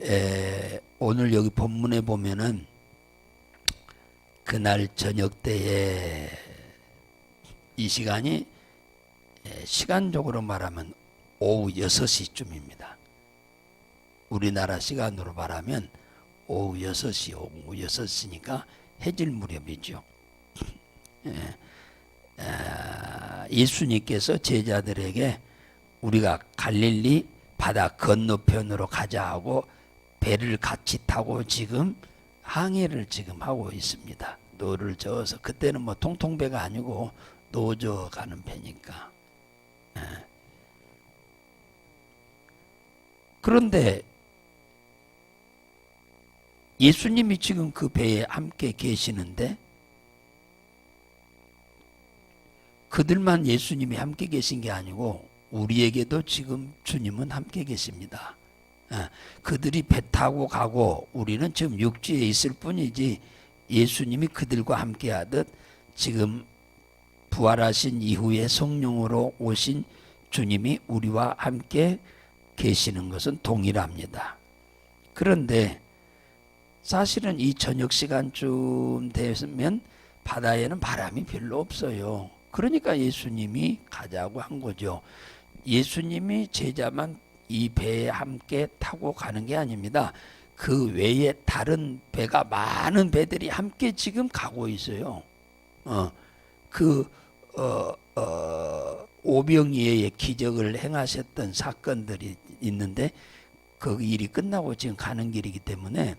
에, 오늘 여기 본문에 보면은 그날 저녁 때에 이 시간이 에, 시간적으로 말하면 오후 6시쯤입니다. 우리나라 시간으로 말하면 오후 6시, 오후 6시니까 해질 무렵이죠. 예수님께서 제자들에게 우리가 갈릴리 바다 건너편으로 가자 하고 배를 같이 타고 지금 항해를 지금 하고 있습니다. 노를 저어서 그때는 뭐 통통배가 아니고 노저 가는 배니까. 예. 그런데 예수님이 지금 그 배에 함께 계시는데 그들만 예수님이 함께 계신 게 아니고 우리에게도 지금 주님은 함께 계십니다. 예, 그들이 배 타고 가고 우리는 지금 육지에 있을 뿐이지 예수님이 그들과 함께 하듯 지금 부활하신 이후에 성령으로 오신 주님이 우리와 함께 계시는 것은 동일합니다. 그런데 사실은 이 저녁 시간쯤 되면 바다에는 바람이 별로 없어요. 그러니까 예수님이 가자고 한 거죠. 예수님이 제자만 이 배에 함께 타고 가는 게 아닙니다. 그 외에 다른 배가 많은 배들이 함께 지금 가고 있어요. 어, 그, 어, 어, 오병이의 기적을 행하셨던 사건들이 있는데 그 일이 끝나고 지금 가는 길이기 때문에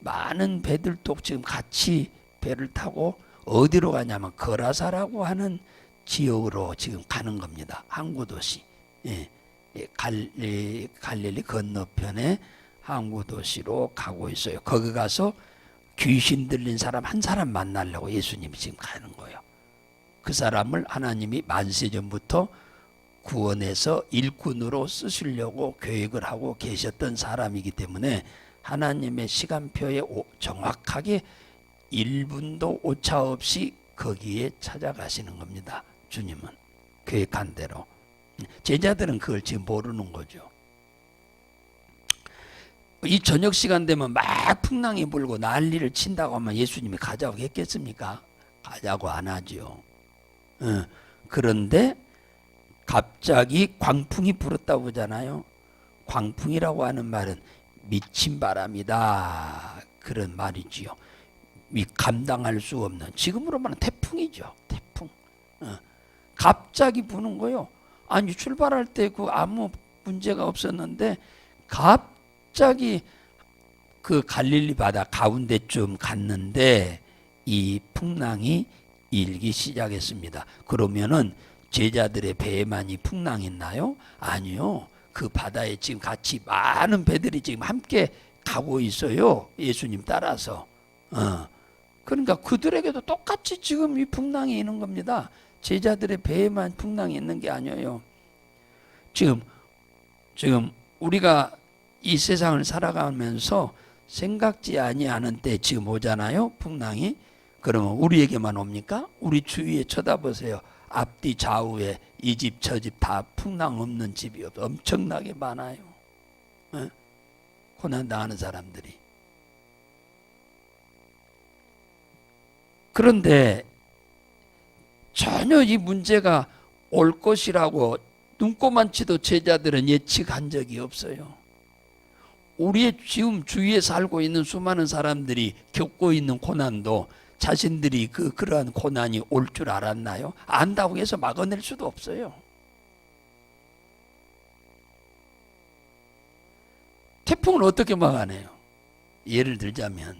많은 배들도 지금 같이 배를 타고 어디로 가냐면 거라사라고 하는 지역으로 지금 가는 겁니다. 항구 도시. 예. 예, 갈리, 갈릴리 건너편에 항구 도시로 가고 있어요. 거기 가서 귀신 들린 사람 한 사람 만나려고 예수님이 지금 가는 거예요. 그 사람을 하나님이 만세 전부터 구원해서 일꾼으로 쓰시려고 계획을 하고 계셨던 사람이기 때문에 하나님의 시간표에 오- 정확하게 1분도 오차 없이 거기에 찾아가시는 겁니다. 주님은 계획한 대로. 제자들은 그걸 지금 모르는 거죠. 이 저녁 시간 되면 막 풍랑이 불고 난리를 친다고 하면 예수님이 가자고 했겠습니까? 가자고 안 하죠. 어, 그런데 갑자기 광풍이 불었다고 하잖아요. 광풍이라고 하는 말은 미친 바람이다. 그런 말이지요. 이 감당할 수 없는 지금으로 말하면 태풍이죠. 태풍. 어. 갑자기 부는 거요. 아니 출발할 때 그 아무 문제가 없었는데 갑자기 그 갈릴리 바다 가운데쯤 갔는데 이 풍랑이 일기 시작했습니다. 그러면은 제자들의 배에만 이 풍랑이 있나요? 아니요. 그 바다에 지금 같이 많은 배들이 지금 함께 가고 있어요. 예수님 따라서. 어. 그러니까 그들에게도 똑같이 지금 이 풍랑이 있는 겁니다. 제자들의 배에만 풍랑이 있는 게 아니에요. 지금 지금 우리가 이 세상을 살아가면서 생각지 아니하는 때 지금 오잖아요. 풍랑이. 그러면 우리에게만 옵니까? 우리 주위에 쳐다보세요. 앞뒤 좌우에 이 집 저 집 다 풍랑 없는 집이 없 엄청나게 많아요. 예? 고난 당하는 사람들이. 그런데 전혀 이 문제가 올 것이라고 눈꼽만치도 제자들은 예측한 적이 없어요. 우리의 지금 주위에 살고 있는 수많은 사람들이 겪고 있는 고난도 자신들이 그 그러한 고난이 올 줄 알았나요? 안다고 해서 막아낼 수도 없어요. 태풍을 어떻게 막아내요? 예를 들자면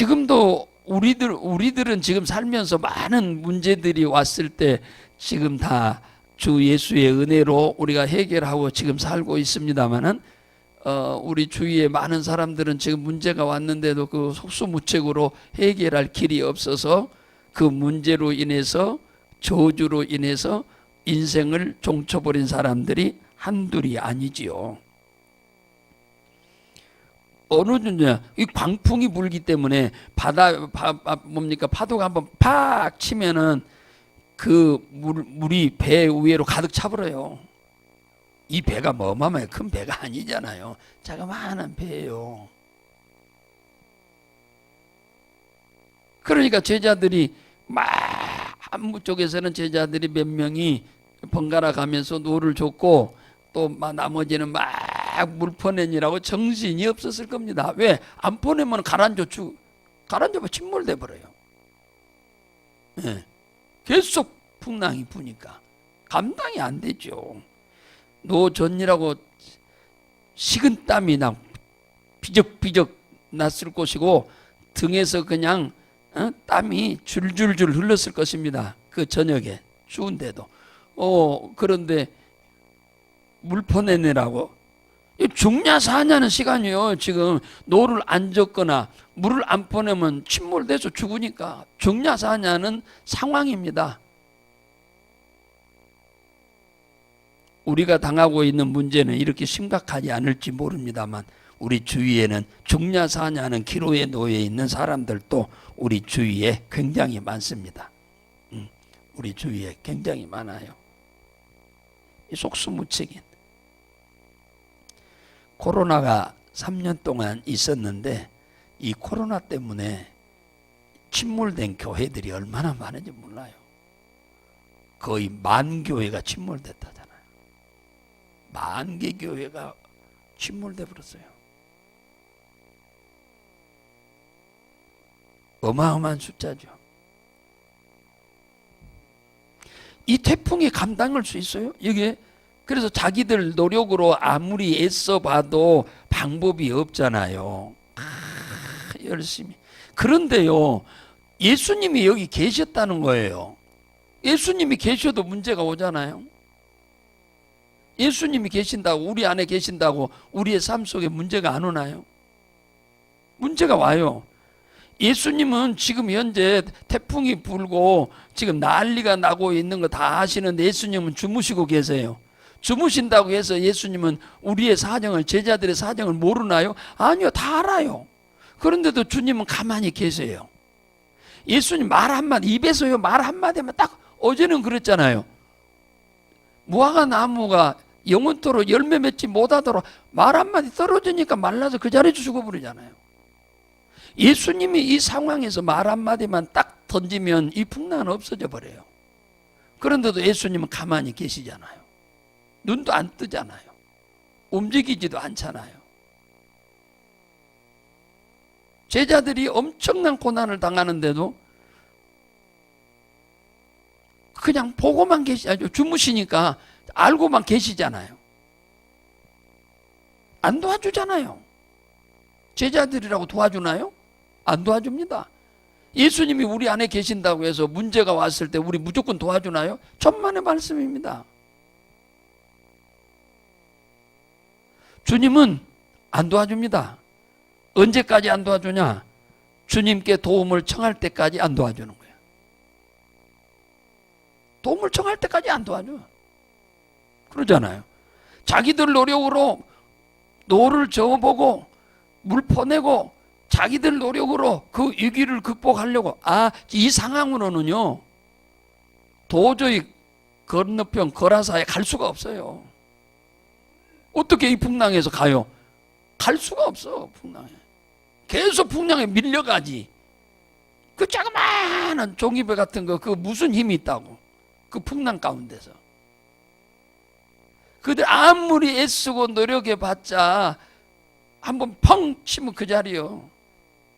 지금도 우리들 우리들은 지금 살면서 많은 문제들이 왔을 때 지금 다 주 예수의 은혜로 우리가 해결하고 지금 살고 있습니다만은 어, 우리 주위에 많은 사람들은 지금 문제가 왔는데도 그 속수무책으로 해결할 길이 없어서 그 문제로 인해서 저주로 인해서 인생을 종쳐버린 사람들이 한둘이 아니지요. 어느 정도냐 이 광풍이 불기 때문에 바다 바, 바- 뭡니까 파도가 한번 팍 치면은 그 물, 물이 배 위로 가득 차버려요. 이 배가 뭐 어마어마하게 큰 배가 아니잖아요. 자그마한 배예요. 그러니까 제자들이 막 한무 쪽에서는 제자들이 몇 명이 번갈아 가면서 노를 줬고 또막 나머지는 막 물 퍼내니라고 정신이 없었을 겁니다. 왜? 안 퍼내면 가라앉아 죽, 가라앉아면 침몰돼 버려요. 예. 계속 풍랑이 부니까 감당이 안 되죠. 노전이라고 식은 땀이 나 비적비적 났을 것이고 등에서 그냥 어? 땀이 줄줄줄 흘렀을 것입니다. 그 저녁에 추운데도. 어 그런데 물 퍼내느라고 이 죽냐 사냐는 시간이요. 지금 노를 안 젓거나 물을 안 퍼내면 침몰돼서 죽으니까 죽냐 사냐는 상황입니다. 우리가 당하고 있는 문제는 이렇게 심각하지 않을지 모릅니다만 우리 주위에는 죽냐 사냐는 기로에 놓여 있는 사람들도 우리 주위에 굉장히 많습니다. 음, 우리 주위에 굉장히 많아요. 이 속수무책인 코로나가 3년 동안 있었는데 이 코로나 때문에 침몰된 교회들이 얼마나 많은지 몰라요. 거의 만 교회가 침몰됐다잖아요. 만 개 교회가 침몰돼 버렸어요. 어마어마한 숫자죠. 이 태풍이 감당할 수 있어요? 이게 그래서 자기들 노력으로 아무리 애써 봐도 방법이 없잖아요. 아, 열심히. 그런데요, 예수님이 여기 계셨다는 거예요. 예수님이 계셔도 문제가 오잖아요. 예수님이 계신다고, 우리 안에 계신다고 우리의 삶 속에 문제가 안 오나요? 문제가 와요. 예수님은 지금 현재 태풍이 불고 지금 난리가 나고 있는 거 다 아시는데 예수님은 주무시고 계세요. 주무신다고 해서 예수님은 우리의 사정을 제자들의 사정을 모르나요? 아니요, 다 알아요. 그런데도 주님은 가만히 계세요. 예수님 말 한마디 입에서요 말 한마디만 딱 어제는 그랬잖아요. 무화과 나무가 영원토록 열매 맺지 못하도록 말 한마디 떨어지니까 말라서 그 자리에서 죽어버리잖아요. 예수님이 이 상황에서 말 한마디만 딱 던지면 이 풍랑은 없어져 버려요. 그런데도 예수님은 가만히 계시잖아요. 눈도 안 뜨잖아요. 움직이지도 않잖아요. 제자들이 엄청난 고난을 당하는데도 그냥 보고만 계시, 아니, 주무시니까 알고만 계시잖아요. 안 도와주잖아요. 제자들이라고 도와주나요? 안 도와줍니다. 예수님이 우리 안에 계신다고 해서 문제가 왔을 때 우리 무조건 도와주나요? 천만의 말씀입니다. 주님은 안 도와줍니다. 언제까지 안 도와주냐? 주님께 도움을 청할 때까지 안 도와주는 거예요. 도움을 청할 때까지 안 도와줘. 그러잖아요. 자기들 노력으로 노를 저어보고 물 퍼내고 자기들 노력으로 그 위기를 극복하려고 아 이 상황으로는요 도저히 건너편 거라사에 갈 수가 없어요. 어떻게 이 풍랑에서 가요? 갈 수가 없어 풍랑에. 계속 풍랑에 밀려가지. 그 자그마한 종이배 같은 거 그 무슨 힘이 있다고? 그 풍랑 가운데서. 그들 아무리 애쓰고 노력해봤자 한번 펑 치면 그 자리요.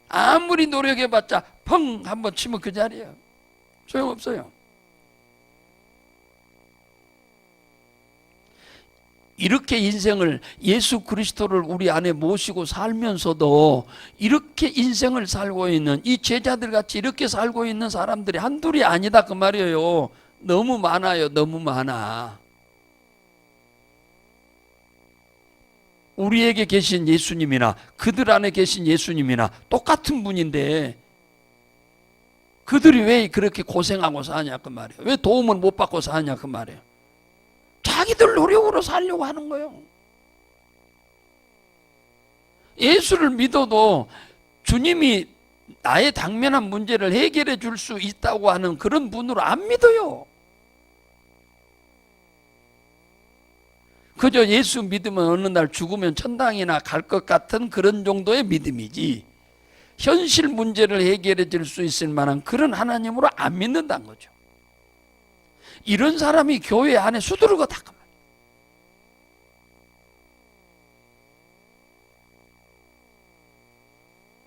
아무리 노력해봤자 펑 한번 치면 그 자리요. 소용없어요. 이렇게 인생을 예수 그리스도를 우리 안에 모시고 살면서도 이렇게 인생을 살고 있는 이 제자들 같이 이렇게 살고 있는 사람들이 한둘이 아니다 그 말이에요. 너무 많아요. 너무 많아. 우리에게 계신 예수님이나 그들 안에 계신 예수님이나 똑같은 분인데 그들이 왜 그렇게 고생하고 사냐 그 말이에요. 왜 도움을 못 받고 사냐 그 말이에요. 자기들 노력으로 살려고 하는 거예요. 예수를 믿어도 주님이 나의 당면한 문제를 해결해 줄 수 있다고 하는 그런 분으로 안 믿어요. 그저 예수 믿으면 어느 날 죽으면 천당이나 갈 것 같은 그런 정도의 믿음이지. 현실 문제를 해결해 줄 수 있을 만한 그런 하나님으로 안 믿는다는 거죠. 이런 사람이 교회 안에 수두르거다.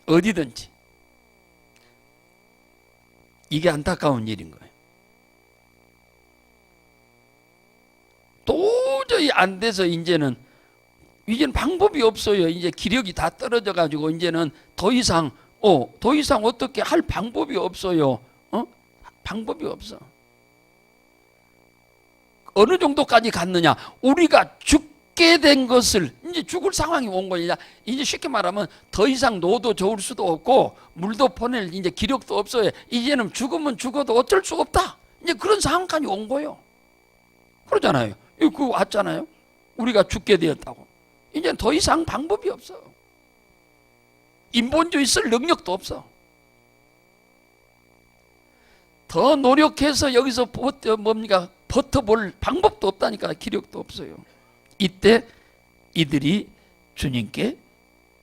어디든지. 이게 안타까운 일인 거예요. 도저히 안 돼서 이제는 이제는 방법이 없어요. 이제 기력이 다 떨어져 가지고 이제는 더 이상 어, 더 이상 어떻게 할 방법이 없어요. 어? 방법이 없어. 어느 정도까지 갔느냐? 우리가 죽 게 된 것을 이제 죽을 상황이 온 거냐? 이제 쉽게 말하면 더 이상 노도 저을 수도 없고 물도 퍼낼 이제 기력도 없어요. 이제는 죽으면 죽어도 어쩔 수 없다. 이제 그런 상황까지 온 거예요. 그러잖아요. 이거 왔잖아요. 우리가 죽게 되었다고. 이제 더 이상 방법이 없어. 인본주의 쓸 능력도 없어. 더 노력해서 여기서 버텨 뭡니까 버텨볼 방법도 없다니까 기력도 없어요. 이때 이들이 주님께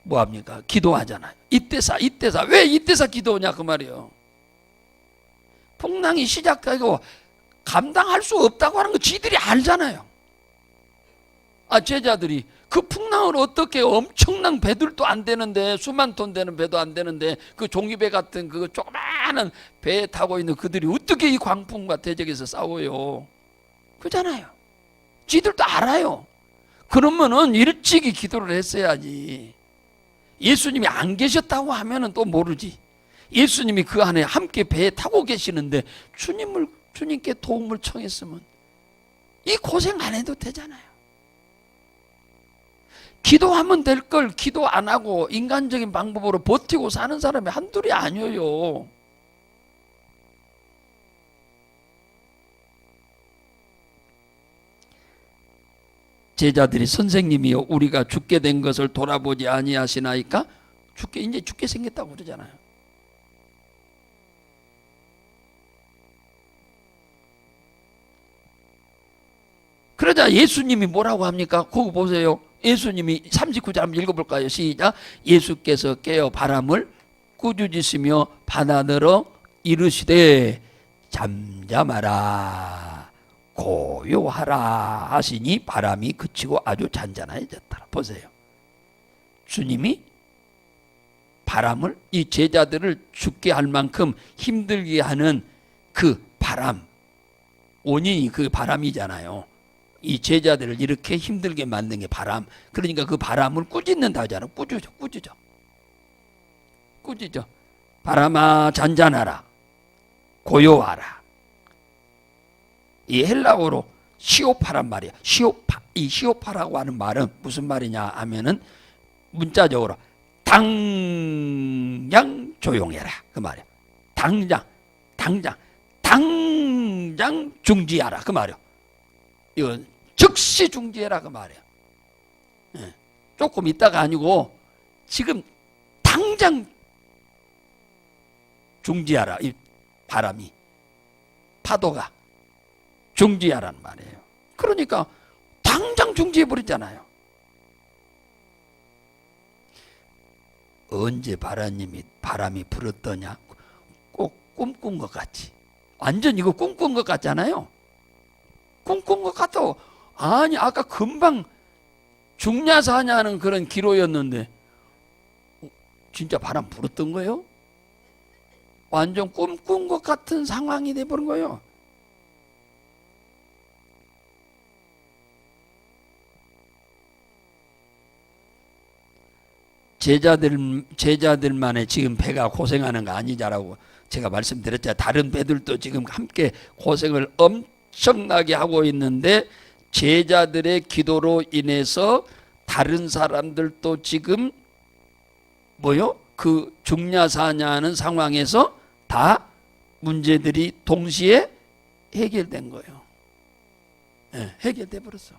뭐 합니까 기도하잖아요. 이때사 이때사 왜 이때사 기도하냐 그 말이에요. 풍랑이 시작되고 감당할 수 없다고 하는 거 지들이 알잖아요. 아 제자들이 그 풍랑을 어떻게 엄청난 배들도 안 되는데 수만 톤 되는 배도 안 되는데 그 종이배 같은 그 조그마한 배에 타고 있는 그들이 어떻게 이 광풍과 대적에서 싸워요? 그잖아요. 지들도 알아요. 그러면은 일찍이 기도를 했어야지. 예수님이 안 계셨다고 하면은 또 모르지. 예수님이 그 안에 함께 배에 타고 계시는데 주님을 주님께 도움을 청했으면 이 고생 안 해도 되잖아요. 기도하면 될 걸 기도 안 하고 인간적인 방법으로 버티고 사는 사람이 한둘이 아니에요. 제자들이 선생님이요 우리가 죽게 된 것을 돌아보지 아니하시나이까 죽게 이제 죽게 생겼다고 그러잖아요. 그러자 예수님이 뭐라고 합니까? 그거 보세요. 예수님이 39절 한번 읽어볼까요? 시작. 예수께서 깨어 바람을 꾸짖으시며 바다늘어 이르시되 잠잠하라 고요하라 하시니 바람이 그치고 아주 잔잔해졌다. 보세요. 주님이 바람을 이 제자들을 죽게 할 만큼 힘들게 하는 그 바람 원인이 그 바람이잖아요. 이 제자들을 이렇게 힘들게 만든 게 바람. 그러니까 그 바람을 꾸짖는다 하잖아. 꾸짖어, 꾸짖어. 꾸짖어. 바람아 잔잔하라. 고요하라. 이 헬라어로 시오파란 말이야. 시오파. 이 시오파라고 하는 말은 무슨 말이냐 하면은 문자적으로 당장 조용해라. 그 말이야. 당장, 당장, 당장 중지하라. 그 말이야. 이건 즉시 중지해라 그 말이야. 예. 조금 있다가 아니고 지금 당장 중지하라 이 바람이 파도가 중지하라는 말이에요. 그러니까 당장 중지해 버리잖아요. 언제 바람님이 바람이 불었더냐? 꼭 꿈꾼 것 같지. 완전 이거 꿈꾼 것 같잖아요. 꿈꾼 것 같다고 아니 아까 금방 죽냐 사냐는 그런 기로였는데 어, 진짜 바람 불었던 거예요? 완전 꿈꾼 것 같은 상황이 돼버린 거예요. 제자들 제자들만의 지금 배가 고생하는 거 아니냐라고 제가 말씀드렸잖아요. 다른 배들도 지금 함께 고생을 엄청나게 하고 있는데 제자들의 기도로 인해서 다른 사람들도 지금 뭐요? 그 죽냐 사냐하는 상황에서 다 문제들이 동시에 해결된 거예요. 네, 해결돼 버렸어.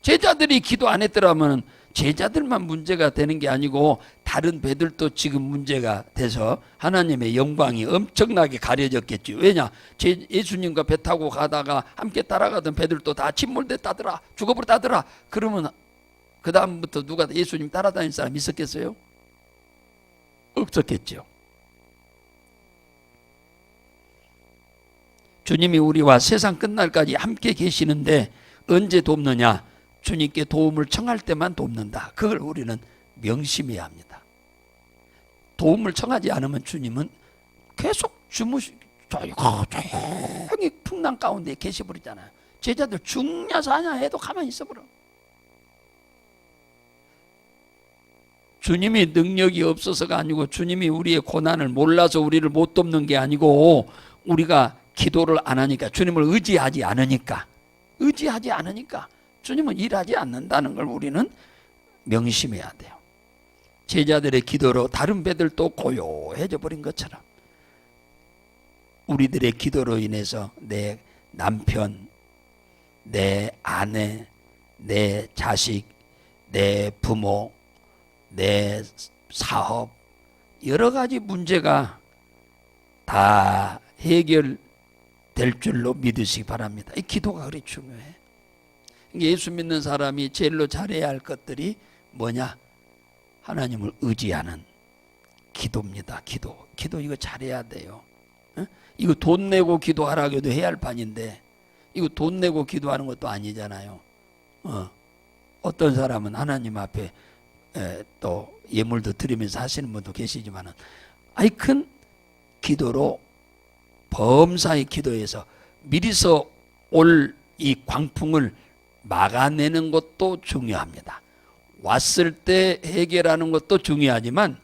제자들이 기도 안 했더라면 제자들만 문제가 되는 게 아니고 다른 배들도 지금 문제가 돼서 하나님의 영광이 엄청나게 가려졌겠지. 왜냐? 제 예수님과 배 타고 가다가 함께 따라가던 배들도 다 침몰됐다더라. 죽어버렸다더라. 그러면 그 다음부터 누가 예수님 따라다닐 사람 있었겠어요? 없었겠죠. 주님이 우리와 세상 끝날까지 함께 계시는데 언제 돕느냐? 주님께 도움을 청할 때만 돕는다. 그걸 우리는 명심해야 합니다. 도움을 청하지 않으면 주님은 계속 주무시 조용히 풍랑 가운데 계셔버리잖아요. 제자들 죽냐 사냐 해도 가만히 있어버려. 주님이 능력이 없어서가 아니고 주님이 우리의 고난을 몰라서 우리를 못 돕는 게 아니고 우리가 기도를 안 하니까 주님을 의지하지 않으니까 의지하지 않으니까 주님은 일하지 않는다는 걸 우리는 명심해야 돼요. 제자들의 기도로 다른 배들도 고요해져 버린 것처럼 우리들의 기도로 인해서 내 남편, 내 아내, 내 자식, 내 부모, 내 사업 여러 가지 문제가 다 해결될 줄로 믿으시기 바랍니다. 이 기도가 그리 중요해. 예수 믿는 사람이 제일로 잘해야 할 것들이 뭐냐? 하나님을 의지하는 기도입니다. 기도. 기도 이거 잘해야 돼요. 어? 이거 돈 내고 기도하라고 해도 해야 할 판인데 이거 돈 내고 기도하는 것도 아니잖아요. 어. 어떤 사람은 하나님 앞에 에, 또 예물도 드리면서 하시는 분도 계시지만은 아이 큰 기도로 범사의 기도에서 미리서 올 이 광풍을 막아내는 것도 중요합니다. 왔을 때 해결하는 것도 중요하지만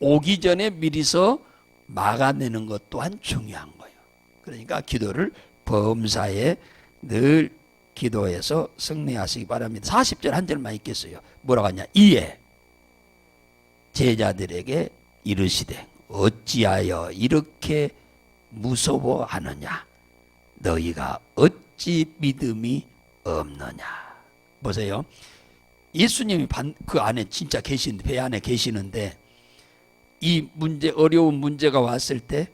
오기 전에 미리서 막아내는 것 또한 중요한 거예요. 그러니까 기도를 범사에 늘 기도해서 승리하시기 바랍니다. 40절 한 절만 읽겠어요. 뭐라고 하냐? 이에 제자들에게 이르시되 어찌하여 이렇게 무서워하느냐? 너희가 어찌 믿음이 없느냐? 보세요. 예수님이 반- 그 안에 진짜 계신 배 안에 계시는데 이 문제 어려운 문제가 왔을 때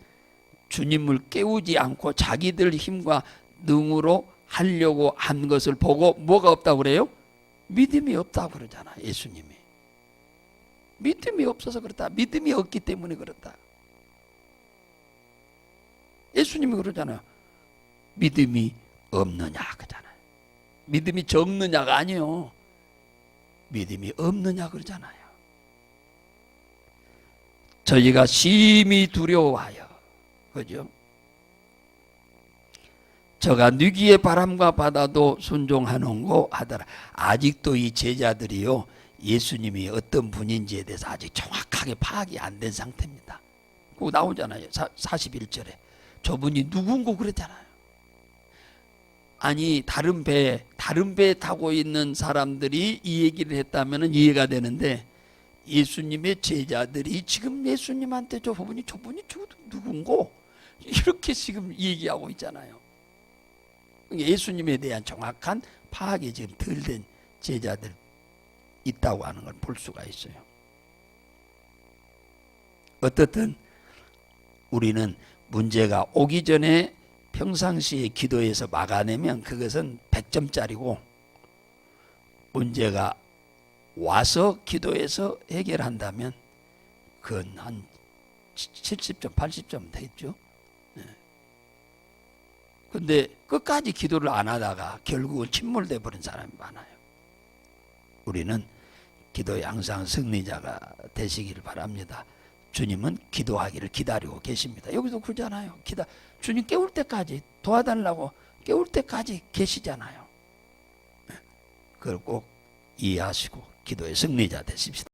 주님을 깨우지 않고 자기들 힘과 능으로 하려고 한 것을 보고 뭐가 없다고 그래요? 믿음이 없다고 그러잖아 예수님이 믿음이 없어서 그렇다 믿음이 없기 때문에 그렇다 예수님이 그러잖아요 믿음이 없느냐 그잖아요 믿음이 적느냐가 아니요 믿음이 없느냐 그러잖아요 저희가 심히 두려워하여 그죠? 저가 느기의 바람과 바다도 순종하는고 하더라. 아직도 이 제자들이요 예수님이 어떤 분인지에 대해서 아직 정확하게 파악이 안 된 상태입니다. 그 나오잖아요. 사, 41절에 저분이 누군고 그랬잖아요. 아니 다른 배 다른 배 타고 있는 사람들이 이 얘기를 했다면 이해가 되는데 예수님의 제자들이 지금 예수님한테 저분이 저 누군고 이렇게 지금 얘기하고 있잖아요. 예수님에 대한 정확한 파악이 지금 덜 된 제자들 있다고 하는 걸 볼 수가 있어요. 어떻든 우리는 문제가 오기 전에 평상시에 기도해서 막아내면 그것은 100점짜리고 문제가 와서 기도해서 해결한다면 그건 한 70점, 80점 되겠죠. 근데 끝까지 기도를 안 하다가 결국은 침몰돼 버린 사람이 많아요. 우리는 기도에 항상 승리자가 되시기를 바랍니다. 주님은 기도하기를 기다리고 계십니다. 여기도 그러잖아요. 기다 주님 깨울 때까지 도와달라고 깨울 때까지 계시잖아요. 그걸 꼭 이해하시고 기도의 승리자 되십시다.